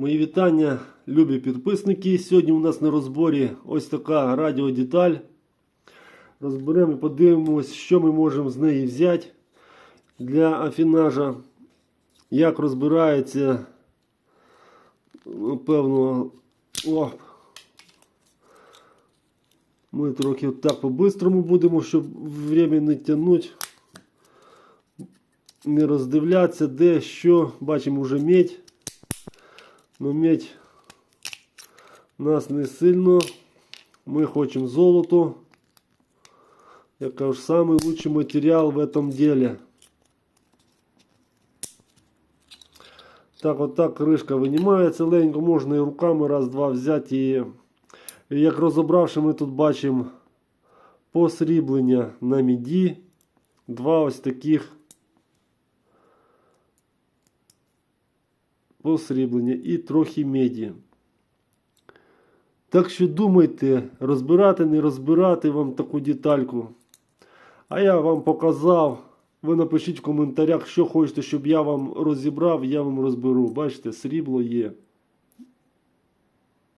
Мої вітання, любі підписники. Сьогодні у нас на розборі ось така радіодеталь. Розберемо і подивимось, що ми можемо з неї взяти для афінажа. Як розбирається, ну, певно, о, ми трохи так по-бистрому будемо, щоб время не тягнути. Не роздивлятися, де що. Бачимо вже медь. Но медь нас не сильно. Ми хочемо золото. Я кажу, самый лучший материал в этом деле. Так, от так кришка винімається легенько, можна і руками раз-два взяти. І, і як розібравши, ми тут бачимо посріблення на міді. Два ось таких посріблення і трохи меді. Так що думайте, розбирати, не розбирати вам таку детальку. А я вам показав. Ви напишіть в коментарях, що хочете, щоб я вам розібрав, я вам розберу. Бачите, срібло є.